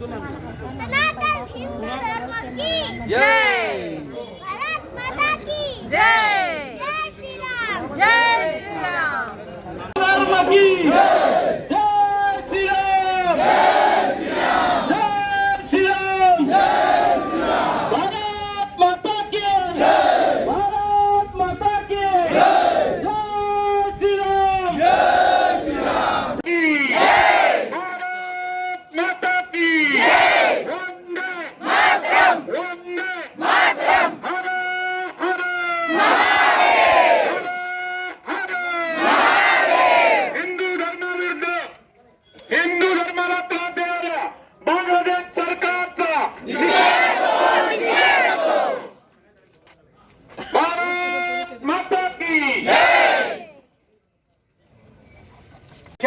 सनातन हिंदू धर्म की जय भारत माता की जय जय श्री राम जय श्रीराम धर्म की जय श्री राम जय श्री राम भारत माता की भारत माता की जय श्री राम की भारत माता की वंदे वंदे हर हर हिंदू धर्माविरुद्ध हिंदू धर्माला त्रास देणाऱ्या बांगलादेश सरकारचा भारत माता की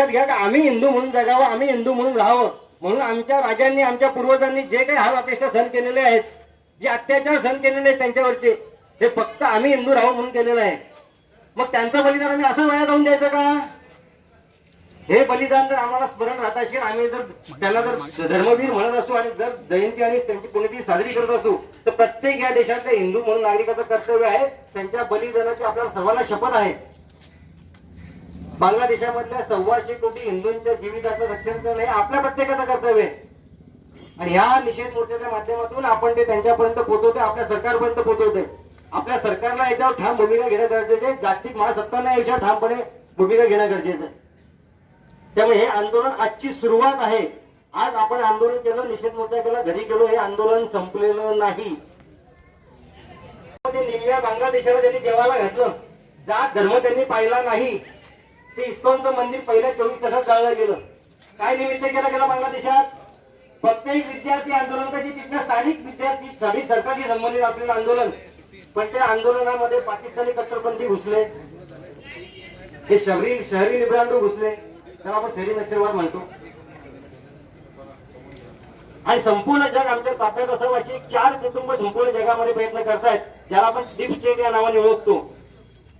लक्षात घ्या का आम्ही हिंदू म्हणून जगावं आम्ही हिंदू म्हणून राहावं. म्हणून आमच्या राजांनी आमच्या पूर्वजांनी जे काही हाल अपेक्षा सहन केलेले आहेत जे अत्याचार सहन केलेले आहेत त्यांच्यावरचे हे फक्त आम्ही हिंदू राहावं म्हणून केलेलं आहे. मग त्यांचं बलिदान आम्ही असं वाया जाऊन द्यायचं का? हे बलिदान जर आम्हाला स्मरण राहत असेल आम्ही जर त्यांना जर धर्मवीर म्हणत असू आणि जर जयंती आणि त्यांची पुण्यतिथी साजरी करत असू तर प्रत्येक या देशातल्या हिंदू म्हणून नागरिकाचं कर्तव्य आहे त्यांच्या बलिदानाची आपल्याला सर्वांना शपथ आहे. बांगलादेशामधल्या सव्वाशे कोटी हिंदूंच्या जीविकाचं रक्षण करणं हे आपल्या प्रत्येकाचं कर्तव्य आहे. आणि ह्या निषेध मोर्चाच्या माध्यमातून आपण ते त्यांच्यापर्यंत पोहोचवते आपल्या सरकारपर्यंत पोहोचवते आपल्या सरकारला याच्यावर ठाम भूमिका घेणं गरजेचं आहे. जागतिक महासत्तांना याच्यावर ठामपणे भूमिका घेणं गरजेचं आहे. त्यामुळे हे आंदोलन आजची सुरुवात आहे. आज आपण आंदोलन केलं निषेध मोर्चा केला घरी गेलो हे आंदोलन संपलेलं नाही. ते निम्म्या बांगलादेशाला त्यांनी जेवायला घातलं. जात धर्म त्यांनी पाहिला नाही. ते इस्कॉनचं मंदिर पहिल्या चोवीस तासात जाळलं गेलं. काय निमित्त केलं गेलं बांगलादेशात? प्रत्येक विद्यार्थी आंदोलन का तिथल्या स्थानिक विद्यार्थी स्थानिक सरकारशी संबंधित असलेलं आंदोलन. पण त्या आंदोलनामध्ये पाकिस्तानी कट्टरपंथी घुसले. हे शहरी शहरी लिब्रांडो घुसले. त्याला आपण शहरी नक्षलवाद म्हणतो. आणि संपूर्ण जग आमच्या ताब्यात असावं अशी चार कुटुंब संपूर्ण जगामध्ये प्रयत्न करतायत. ज्याला आपण डीप स्टेट या नावाने ओळखतो.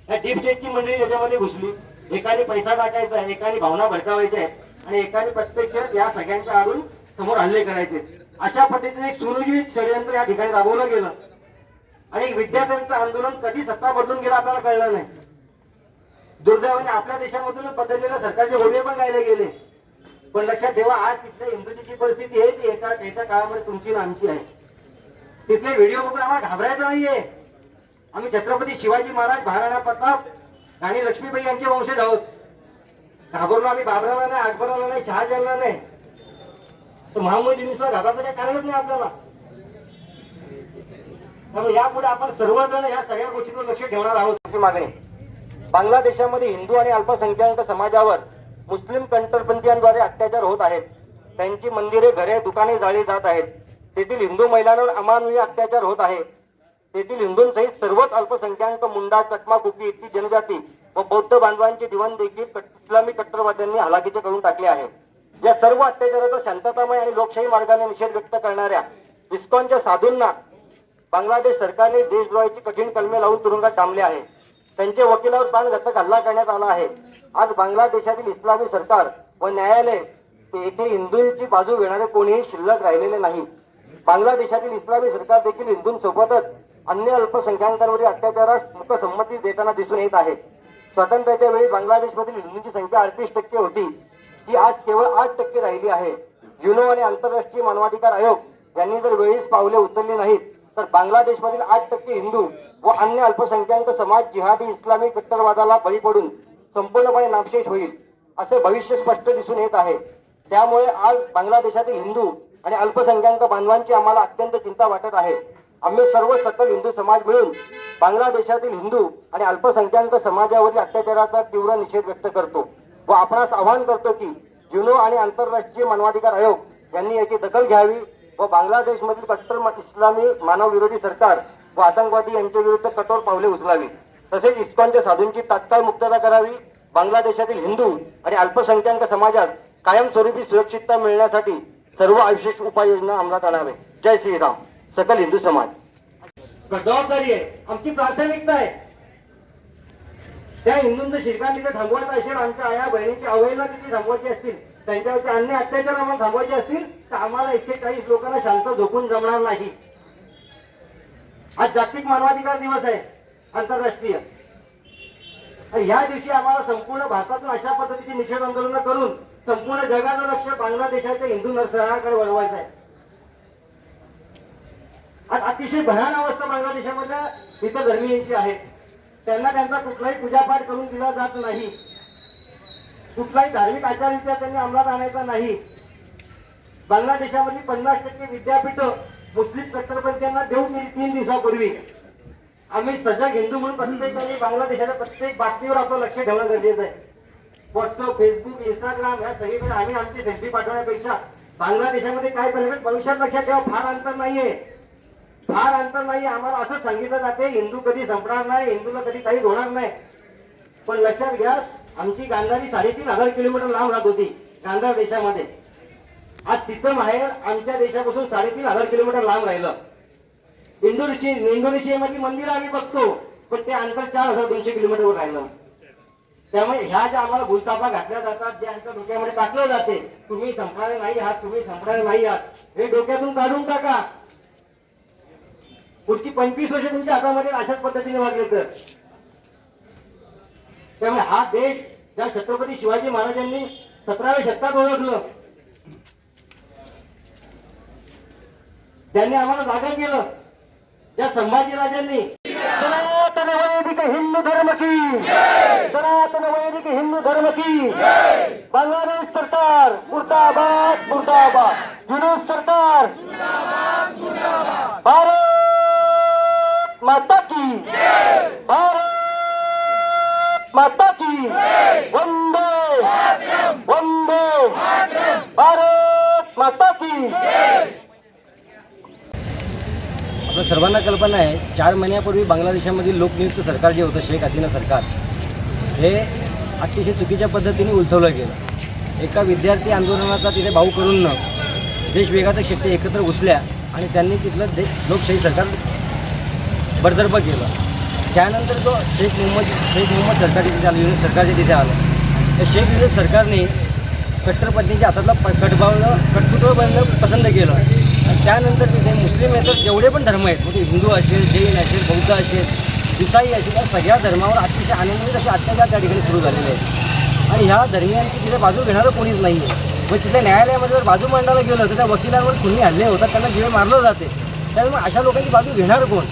या डीप स्टेटची मंडळी त्याच्यामध्ये घुसली. एकाने पैसा टाकायचा आहे एकाने भावना भडकावायच्या आहेत आणि एकाने प्रत्यक्ष या सगळ्यांच्या आडून समोर हल्ले करायचे अशा पद्धतीने एक सुनियोजित षडयंत्र या ठिकाणी राबवलं गेलं. आणि विद्यार्थ्यांचं आंदोलन कधी सत्ता बदलून गेलं आपल्याला कळलं नाही. दुर्दैवाने आपल्या देशामधूनच बदललेल्या सरकारचे घोडे पण गायले गेले. पण लक्षात ठेवा आज तिथल्या हिंदूची परिस्थिती आहे ती एका एका काळामध्ये तुमची आमची आहे. तिथले व्हिडिओ बघून आम्हाला घाबरायचं नाहीये. आम्ही छत्रपती शिवाजी महाराज महाराणा प्रताप आणि लक्ष्मीबाई यांचे वंशज आहोत. घाबरलो आम्ही बाबराला नाही अकबराला नाही शहाजहानला नाही. तर महामूद घाबरायचं काही कारणच नाही आपल्याला. त्यामुळे यापुढे आपण सर्वजण या सगळ्या गोष्टींवर लक्ष ठेवणार आहोत. मागणी. बांगलादेशामध्ये हिंदू आणि अल्पसंख्याक समाजावर मुस्लिम कट्टरपंथीयांद्वारे अत्याचार होत आहेत. त्यांची मंदिरे घरे दुकाने जाळली जात आहेत. तेथील हिंदू महिलांवर अमानवीय अत्याचार होत आहे. तेथील हिंदूंसहित सर्वच अल्पसंख्याक मुंडा चकमा कुकी इत्यादी जनजाती व बौद्ध बांधवांचे जीवन देखील इस्लामी कट्टरवाद्यांनी हलाखीचे करून टाकले आहे. या सर्व अत्याचाराचा शांततामय आणि लोकशाही मार्गाने निषेध व्यक्त करणाऱ्या इस्कॉनच्या साधूंना बांगलादेश सरकारने देशद्रोहाची कठीण कलमे लावून तुरुंगात डांबले आहे. त्यांचे वकिलावर प्राणघातक हल्ला करण्यात आला आहे. आज बांगलादेशातील इस्लामी सरकार व न्यायालय येथे हिंदूंची बाजू घेणारे कोणीही शिल्लक राहिलेले नाही. बांगलादेशातील इस्लामी सरकार देखील हिंदूंसोबतच अन्य अल्पसंख्याकांवरील अत्याचारास मुकसंमती देताना दिसून येत आहे. स्वातंत्र्याच्या वेळी बांगलादेशमधील हिंदूंची संख्या अडतीस टक्के होती. ती आज केवळ आठ टक्के राहिली आहे. युनो आणि आंतरराष्ट्रीय मानवाधिकार आयोग यांनी जर वेळीच पावले उचलली नाहीत तर बांगलादेशमधील आठ टक्के हिंदू व अन्य अल्पसंख्याक समाज जिहादी इस्लामी कट्टरवादाला बळी पडून संपूर्णपणे नामशेष होईल असे भविष्य स्पष्ट दिसून येत आहे. त्यामुळे आज बांगलादेशातील हिंदू आणि अल्पसंख्याक बांधवांची आम्हाला अत्यंत चिंता वाटत आहे. आम्ही सर्व सकल हिंदू समाज मिळून बांगलादेशातील हिंदू आणि अल्पसंख्याक समाजावरील अत्याचाराचा तीव्र निषेध व्यक्त करतो व आपणास आवाहन करतो की युनो आणि आंतरराष्ट्रीय मानवाधिकार आयोग यांनी याची दखल घ्यावी व बांगलादेशमधील कट्टर म- इस्लामी मानवविरोधी सरकार व आतंकवादी यांच्या विरुद्ध कठोर पावले उचलावी. तसेच इस्कॉनच्या साधूंची तात्काळ मुक्तता करावी. बांगलादेशातील हिंदू आणि अल्पसंख्याक समाजास कायमस्वरूपी सुरक्षितता मिळण्यासाठी सर्व आवश्यक उपाययोजना अंमलात आणावे. जय श्रीराम. सकल हिंदू समाज. जबाबदारी आहे. आमची प्राथमिकता आहे. त्या हिंदूंचं शिरकांनी तिथे थांबवायचं असेल आमच्या आया बहिणीची अवहेलना तिथे थांबवायची असतील त्यांच्यावरचे अन्य अत्याचार आम्हाला थांबवायचे असतील तर आम्हाला एकशे चाळीस लोकांना शांत झोपून जमणार नाही. आज जागतिक मानवाधिकार दिवस आहे आंतरराष्ट्रीय. ह्या दिवशी आम्हाला संपूर्ण भारतातून अशा पद्धतीचे निषेध आंदोलन करून संपूर्ण जगाचं लक्ष बांगलादेशाच्या हिंदू नरसराकडे वळवायचं आहे. आज अतिशय भयान अवस्था बांगलादेशामधल्या इतर धर्मीयांची आहे. त्यांना त्यांचा कुठलाही पूजापाठ करून दिला जात नाही. कुठलाही धार्मिक आचार विचार त्यांनी अंमलात आणायचा नाही. बांगलादेशामधली पन्नास टक्के विद्यापीठ मुस्लिम कट्टरपंथीयांना देऊन तीन दिवसापूर्वी. आम्ही सजग हिंदू म्हणून प्रत्येकाने बांगलादेशाच्या प्रत्येक बातमीवर आपलं लक्ष ठेवणं गरजेचं आहे. व्हॉट्सअप फेसबुक इंस्टाग्राम या सगळीकडे आम्ही आमची सेल्फी पाठवण्यापेक्षा बांगलादेशामध्ये काय चाललं भविष्यात लक्षात ठेवा फार अंतर नाहीये. फार अंतर नाही आम्हाला असं सांगितलं जाते हिंदू कधी संपणार नाही हिंदूला कधी काही होणार नाही. पण लक्षात घ्या आमची गांधारी साडेतीन हजार किलोमीटर लांब राहत होती गांधार देशामध्ये. आज तिथं माहेर आमच्या देशापासून साडेतीन हजार किलोमीटर लांब राहिलं. इंडोनेशिया इंडोनेशियामध्ये मंदिरं आम्ही बघतो पण ते अंतर चार हजार दोनशे किलोमीटरवर राहिलं. त्यामुळे ह्या ज्या आम्हाला भूलतापा घातल्या जातात जे आमच्या डोक्यामध्ये टाकलं जाते तुम्ही संपणारे नाही आहात तुम्ही संपणारे नाही आहात हे डोक्यातून काढून टाका. पुढची पंचवीस वर्ष तुमच्या हातामध्ये अशाच पद्धतीने वागले तर. त्यामुळे हा देश ज्या छत्रपती शिवाजी महाराजांनी सतराव्या शतकात ओळखलं ज्यांनी आम्हाला जागा केलं. ज्या संभाजीराजांनी सनातन वैदिक हिंदू धर्म की सनातन वैदिक हिंदू धर्म की बांगलादेश सरकार मुर्दाबाद मुर्दाबाद. युनुस सरकार भारत माता की। भारत माता की। वंदे। वंदे। भारत माता की। आपल्या सर्वांना कल्पना आहे चार महिन्यापूर्वी बांगलादेशामधील लोकनियुक्त सरकार जे होतं शेख हसीना सरकार हे अतिशय चुकीच्या पद्धतीने उलथवलं गेलं. एका विद्यार्थी आंदोलनाचा तिथे भाऊ करून न देशवेगातक शक्ती एकत्र घुसल्या आणि त्यांनी तिथलं दे लोकशाही सरकार बडतर्फ केलं. त्यानंतर तो शेख मोहम्मद शेख मोहम्मद सरकार तिथे आलं युनिट सरकारच्या तिथे आलं. तर शेख युनिट सरकारने कट्टरपंथीच्या हातातला प कटबावलं कटपुतळ बनणं पसंत केलं. त्यानंतर तिथे मुस्लिम येतर जेवढे पण धर्म आहेत म्हणजे हिंदू असेल जैन असेल बौद्ध असेल इसाई असेल या सगळ्या धर्मावर अतिशय आनंदित असे अत्याचार त्या ठिकाणी सुरू झालेले आहेत. आणि ह्या धर्मियांची तिथे बाजू घेणारं कोणीच नाही आहे मग तिथे न्यायालयामध्ये जर बाजू मांडायला गेलं तर त्या वकिलांवर कुणी हल्ले होतात त्यांना जीवे मारलं जाते. त्यामुळे मग अशा लोकांची बाजू घेणार कोण?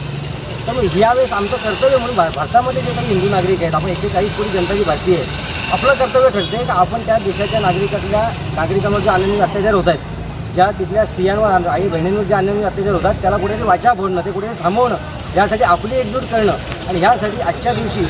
तर मग यावेळेस आमचं कर्तव्य म्हणून भा भारतामध्ये जे काही हिंदू नागरिक आहेत आपण एकशे चाळीस कोटी जनताची भारतीय आहे आपलं कर्तव्य ठरते की आपण त्या देशाच्या नागरिकातल्या नागरिकांवर जे अनियमित अत्याचार होत आहेत ज्या तिथल्या स्त्रियांवर आई बहिणींवर जे अनियमित अत्याचार होतात त्याला कुठेतरी वाचा फोडणं ते कुठेतरी थांबवणं यासाठी आपली एकजूट करणं आणि ह्यासाठी आजच्या दिवशी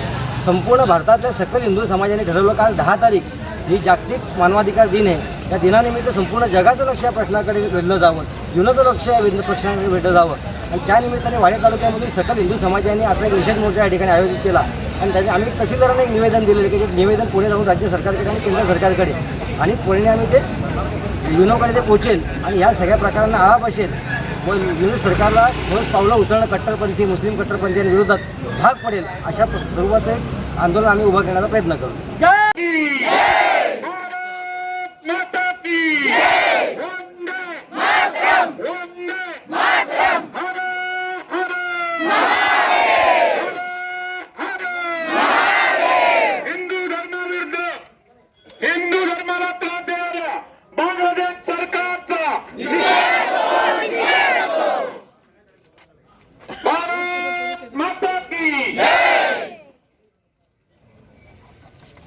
संपूर्ण भारतातल्या सकल हिंदू समाजाने ठरवलं काल दहा तारीख ही जागतिक मानवाधिकार दिन आहे. या दिनानिमित्त संपूर्ण जगाचं लक्ष या प्रश्नाकडे वेधलं जावं. युनोचं लक्ष या विध प्रश्नाकडे वेधलं जावं. आणि त्या निमित्ताने वाडे तालुक्यामधून सकल हिंदू समाजाने असा एक निषेध मोर्चा या ठिकाणी आयोजित केला. आणि त्याने आम्ही तहसीलदारांना एक निवेदन दिलेलं की जे निवेदन पुढे जाऊन राज्य सरकारकडे आणि केंद्र सरकारकडे आणि पुढे आम्ही ते युनोकडे ते पोचेल आणि ह्या सगळ्या प्रकारांना आळा बसेल. व युनो सरकारला ठोस पावलं उचलणं कट्टरपंथी मुस्लिम कट्टरपंथीयांविरोधात भाग पडेल. अशा स्वरूपाचं एक आंदोलन आम्ही उभं करण्याचा प्रयत्न करू.